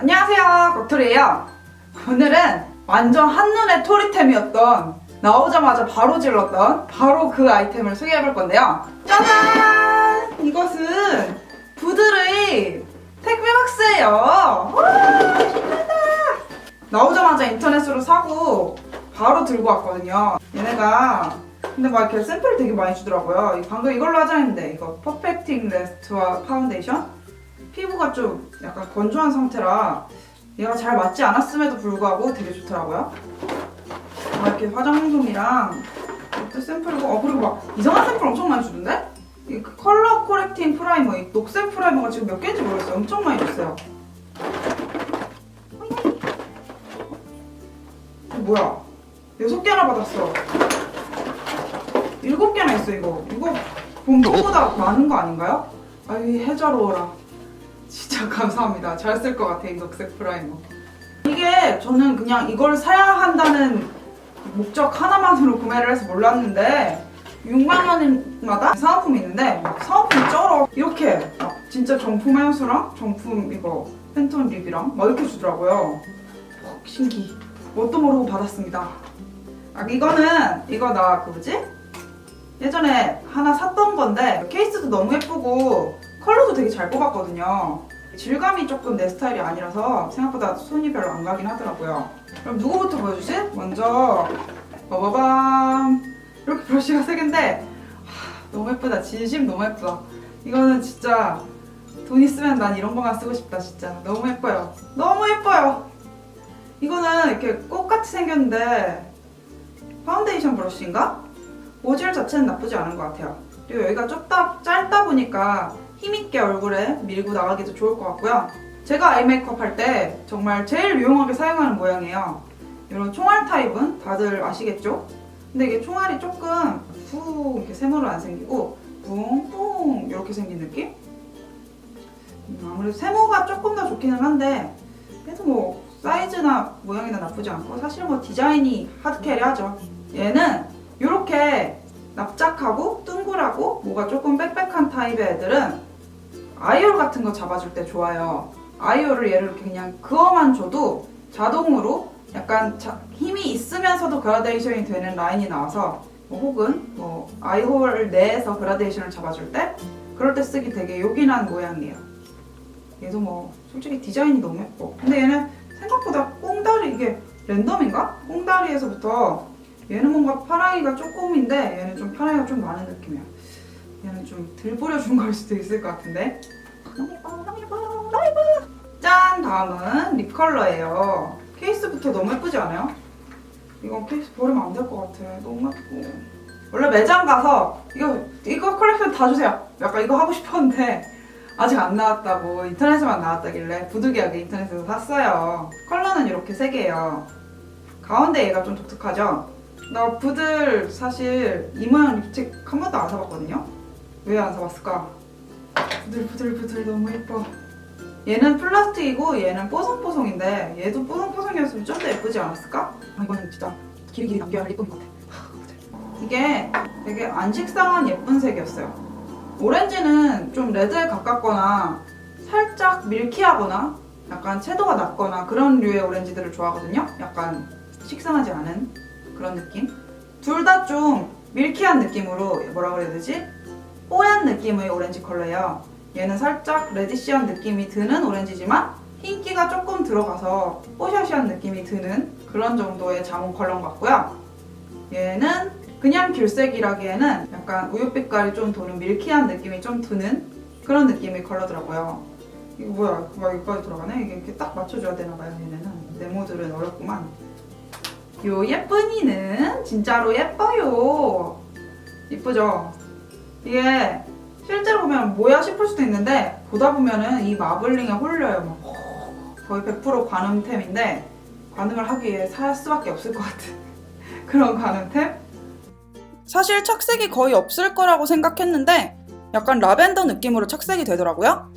안녕하세요 덕토리예요. 오늘은 완전 한눈에 토리템이었던 나오자마자 바로 질렀던 바로 그 아이템을 소개해볼 건데요. 짜잔! 이것은 부드르이 택배박스예요. 나오자마자 인터넷으로 사고 바로 들고 왔거든요. 얘네가 근데 막 이렇게 샘플을 되게 많이 주더라고요. 방금 이걸로 하자 했는데 이거 퍼펙팅 레스트와 파운데이션 피부가 좀 약간 건조한 상태라 얘가 잘 맞지 않았음에도 불구하고 되게 좋더라고요. 막 이렇게 화장솜이랑 이것도 샘플이고 어 그리고 막 이상한 샘플 엄청 많이 주던데? 이 컬러 코렉팅 프라이머, 이 녹색 프라이머가 지금 몇 개인지 모르겠어요. 엄청 많이 줬어요. 이거 뭐야? 여섯 개나 받았어. 일곱 개나 있어 이거. 이거 본보다 많은 거 아닌가요? 아이 해자로워라. 진짜 감사합니다. 잘 쓸 것 같아 이 녹색 프라이머. 이게 저는 그냥 이걸 사야 한다는 목적 하나만으로 구매를 해서 몰랐는데 6만 원마다 사은품이 있는데 막 사은품이 쩔어 이렇게 막 진짜 정품 향수랑 정품 이거 팬톤 립이랑 막 이렇게 주더라고요. 헉, 신기. 뭣도 모르고 받았습니다. 아 이거는 이거 나 그 뭐지? 예전에 하나 샀던 건데 케이스도 너무 예쁘고 컬러도 되게 잘 뽑았거든요. 질감이 조금 내 스타일이 아니라서 생각보다 손이 별로 안 가긴 하더라고요. 그럼 누구부터 보여주지? 먼저 빠바밤 이렇게 브러쉬가 세 개인데 하, 너무 예쁘다. 진심 너무 예쁘다. 이거는 진짜 돈 있으면 난 이런 거만 쓰고 싶다 진짜. 너무 예뻐요. 너무 예뻐요. 이거는 이렇게 꽃같이 생겼는데 파운데이션 브러쉬인가? 모질 자체는 나쁘지 않은 것 같아요. 그리고 여기가 좁다, 짧다 보니까 힘있게 얼굴에 밀고 나가기도 좋을 것 같고요. 제가 아이 메이크업 할 때 정말 제일 유용하게 사용하는 모양이에요. 이런 총알 타입은 다들 아시겠죠? 근데 이게 총알이 조금 푹 이렇게 세모로 안 생기고 뿡뿡 이렇게 생긴 느낌? 음, 아무래도 세모가 조금 더 좋기는 한데 그래도 뭐 사이즈나 모양이나 나쁘지 않고 사실 뭐 디자인이 하드캐리하죠. 얘는 이렇게 납작하고 둥글하고 뭐가 조금 빽빽한 타입의 애들은 아이올 같은 거 잡아줄 때 좋아요. 아이올을 얘를 그냥 그어만 줘도 자동으로 약간 자- 힘이 있으면서도 그라데이션이 되는 라인이 나와서 뭐 혹은 뭐 아이홀 내에서 그라데이션을 잡아줄 때 그럴 때 쓰기 되게 요긴한 모양이에요. 얘도 뭐 솔직히 디자인이 너무 예뻐. 근데 얘는 생각보다 꽁다리 이게 랜덤인가? 꽁다리에서부터 얘는 뭔가 파랑이가 조금인데 얘는 좀 파랑이가 좀 많은 느낌이야. 얘는 좀덜 뿌려준 걸 수도 있을 것 같은데. 짠! 다음은 립 컬러예요. 케이스부터 너무 예쁘지 않아요? 이거 케이스 버리면 안 될 것 같아. 너무 예쁘고. 원래 매장 가서 이거 이거 컬렉션 다 주세요. 약간 이거 하고 싶었는데 아직 안 나왔다고 인터넷에만 나왔다길래 부득이하게 인터넷에서 샀어요. 컬러는 이렇게 세 개예요. 가운데 얘가 좀 독특하죠? 나 부들 사실 이 모양 립스틱 한 번도 안 사봤거든요? 왜 안 사봤을까? 부들 부들 부들 너무 예뻐. 얘는 플라스틱이고 얘는 뽀송뽀송인데 얘도 뽀송뽀송이었으면 좀 더 예쁘지 않았을까? 아, 이거는 진짜 길이 길이 남겨야 할 예쁜 것 같아. 이게 되게 안 식상한 예쁜 색이었어요. 오렌지는 좀 레드에 가깝거나 살짝 밀키하거나 약간 채도가 낮거나 그런 류의 오렌지들을 좋아하거든요. 약간 식상하지 않은 그런 느낌. 둘 다 좀 밀키한 느낌으로 뭐라 그래야 되지? 뽀얀 느낌의 오렌지 컬러예요. 얘는 살짝 레디시한 느낌이 드는 오렌지지만 흰기가 조금 들어가서 뽀샤시한 느낌이 드는 그런 정도의 자몽 컬러 같고요. 얘는 그냥 귤색이라기에는 약간 우유빛깔이 좀 도는 밀키한 느낌이 좀 드는 그런 느낌의 컬러더라고요. 이거 뭐야? 막 여기까지 들어가네? 이게 이렇게 딱 맞춰줘야 되나 봐요, 얘네는. 네모들은 어렵구만. 요 예쁜이는 진짜로 예뻐요. 이쁘죠? 이게 실제로 보면 뭐야 싶을 수도 있는데 보다 보면은 이 마블링에 홀려요. 막 거의 100% 관음템인데 관음을 하기 위해 살 수밖에 없을 것 같은 그런 관음템? 사실 착색이 거의 없을 거라고 생각했는데 약간 라벤더 느낌으로 착색이 되더라고요.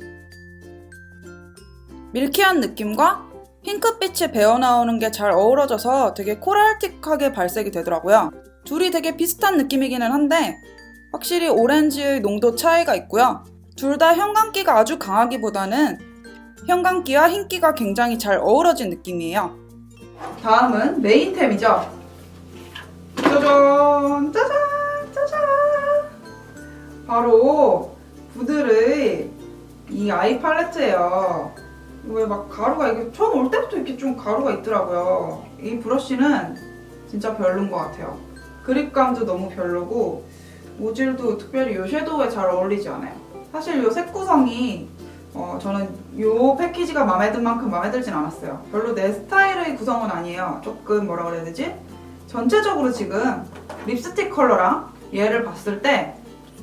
밀키한 느낌과 핑크빛이 배어나오는 게 잘 어우러져서 되게 코랄틱하게 발색이 되더라고요. 둘이 되게 비슷한 느낌이기는 한데 확실히 오렌지의 농도 차이가 있고요. 둘 다 형광기가 아주 강하기보다는 형광기와 흰기가 굉장히 잘 어우러진 느낌이에요. 다음은 메인템이죠. 짜잔, 짜잔, 짜잔. 바로 부들의 이 아이 팔레트예요. 왜 막 가루가 이게 처음 올 때부터 이렇게 좀 가루가 있더라고요. 이 브러쉬는 진짜 별론 것 같아요. 그립감도 너무 별로고 모질도 특별히 이 섀도우에 잘 어울리지 않아요. 사실 이 색 구성이 어, 저는 이 패키지가 마음에 든 만큼 마음에 들진 않았어요. 별로 내 스타일의 구성은 아니에요. 조금 뭐라 그래야 되지? 전체적으로 지금 립스틱 컬러랑 얘를 봤을 때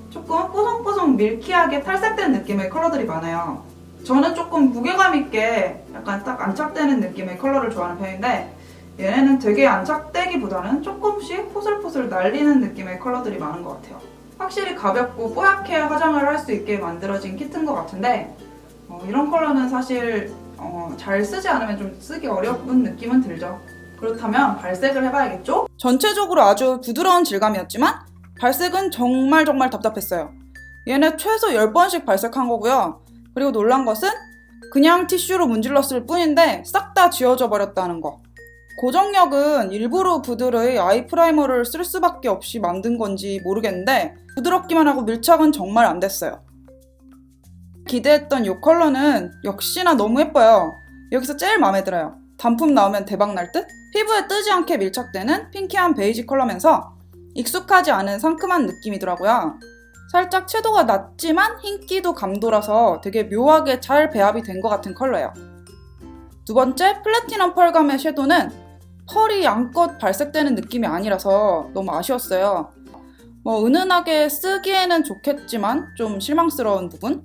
조금 뽀송뽀송 밀키하게 탈색된 느낌의 컬러들이 많아요. 저는 조금 무게감 있게 약간 딱 안착되는 느낌의 컬러를 좋아하는 편인데 얘네는 되게 안착되기보다는 조금씩 포슬포슬 날리는 느낌의 컬러들이 많은 것 같아요. 확실히 가볍고 뽀얗게 화장을 할 수 있게 만들어진 키트인 것 같은데 어, 이런 컬러는 사실 어, 잘 쓰지 않으면 좀 쓰기 어려운 느낌은 들죠. 그렇다면 발색을 해봐야겠죠? 전체적으로 아주 부드러운 질감이었지만 발색은 정말 정말 답답했어요. 얘네 최소 10번씩 발색한 거고요. 그리고 놀란 것은 그냥 티슈로 문질렀을 뿐인데 싹 다 지워져 버렸다는 거. 고정력은 일부러 부들의 아이 프라이머를 쓸 수밖에 없이 만든 건지 모르겠는데 부드럽기만 하고 밀착은 정말 안 됐어요. 기대했던 이 컬러는 역시나 너무 예뻐요. 여기서 제일 마음에 들어요. 단품 나오면 대박 날 듯? 피부에 뜨지 않게 밀착되는 핑키한 베이지 컬러면서 익숙하지 않은 상큼한 느낌이더라고요. 살짝 채도가 낮지만 흰기도 감도라서 되게 묘하게 잘 배합이 된 것 같은 컬러예요. 두 번째, 플래티넘 펄감의 섀도는 펄이 양껏 발색되는 느낌이 아니라서 너무 아쉬웠어요. 뭐 은은하게 쓰기에는 좋겠지만 좀 실망스러운 부분.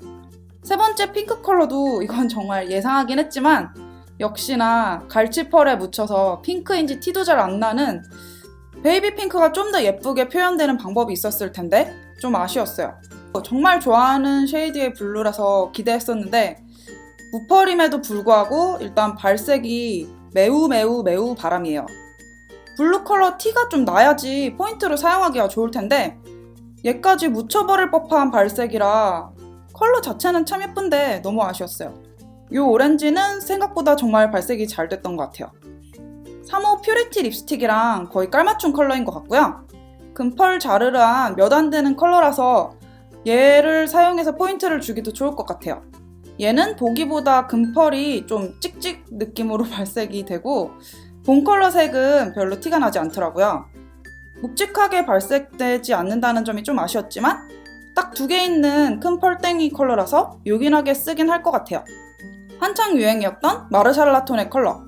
세 번째 핑크 컬러도 이건 정말 예상하긴 했지만 역시나 갈치 펄에 묻혀서 핑크인지 티도 잘 안 나는 베이비 핑크가 좀 더 예쁘게 표현되는 방법이 있었을 텐데 좀 아쉬웠어요. 정말 좋아하는 쉐이드의 블루라서 기대했었는데 무펄임에도 불구하고 일단 발색이 매우 매우 매우 바람이에요. 블루 컬러 티가 좀 나야지 포인트로 사용하기가 좋을 텐데 얘까지 묻혀버릴 법한 발색이라 컬러 자체는 참 예쁜데 너무 아쉬웠어요. 이 오렌지는 생각보다 정말 발색이 잘 됐던 것 같아요. 3호 퓨리티 립스틱이랑 거의 깔맞춤 컬러인 것 같고요. 금펄 자르르한 몇 안 되는 컬러라서 얘를 사용해서 포인트를 주기도 좋을 것 같아요. 얘는 보기보다 금펄이 좀 찍찍 느낌으로 발색이 되고 본 컬러 색은 별로 티가 나지 않더라고요. 묵직하게 발색되지 않는다는 점이 좀 아쉬웠지만 딱 두 개 있는 큰 펄땡이 컬러라서 요긴하게 쓰긴 할 것 같아요. 한창 유행이었던 마르샬라 톤의 컬러.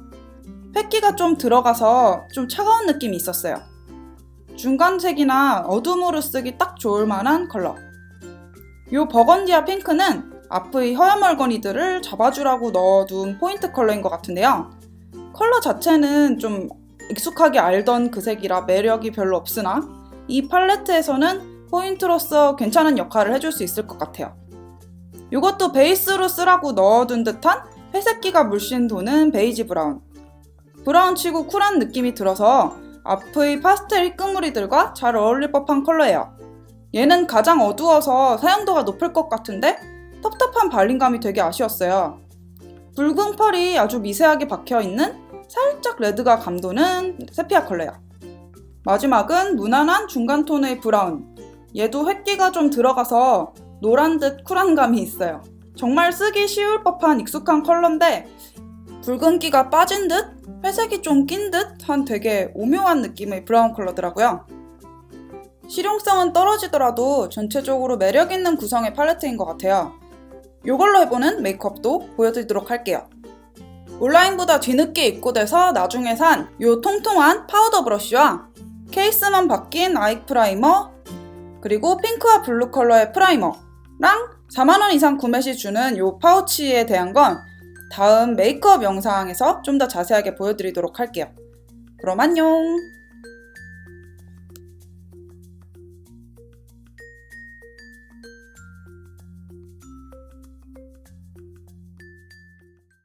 획기가 좀 들어가서 좀 차가운 느낌이 있었어요. 중간색이나 어둠으로 쓰기 딱 좋을 만한 컬러. 요 버건디아 핑크는 앞의 허연 멀건이들을 잡아주라고 넣어둔 포인트 컬러인 것 같은데요. 컬러 자체는 좀 익숙하게 알던 그 색이라 매력이 별로 없으나 이 팔레트에서는 포인트로서 괜찮은 역할을 해줄 수 있을 것 같아요. 이것도 베이스로 쓰라고 넣어둔 듯한 회색기가 물씬 도는 베이지 브라운. 브라운치고 쿨한 느낌이 들어서 앞의 파스텔 희끄무리들과 잘 어울릴 법한 컬러예요. 얘는 가장 어두워서 사용도가 높을 것 같은데 텁텁한 발림감이 되게 아쉬웠어요. 붉은 펄이 아주 미세하게 박혀있는 살짝 레드가 감도는 세피아 컬러야. 마지막은 무난한 중간 톤의 브라운. 얘도 획기가 좀 들어가서 노란 듯 쿨한 감이 있어요. 정말 쓰기 쉬울 법한 익숙한 컬러인데 붉은기가 빠진 듯 회색이 좀 낀 듯한 되게 오묘한 느낌의 브라운 컬러더라고요. 실용성은 떨어지더라도 전체적으로 매력 있는 구성의 팔레트인 것 같아요. 이걸로 해보는 메이크업도 보여드리도록 할게요. 온라인보다 뒤늦게 입고돼서 나중에 산 이 통통한 파우더 브러쉬와 케이스만 바뀐 아이 프라이머 그리고 핑크와 블루 컬러의 프라이머랑 4만원 이상 구매 시 주는 이 파우치에 대한 건 다음 메이크업 영상에서 좀 더 자세하게 보여드리도록 할게요. 그럼 안녕!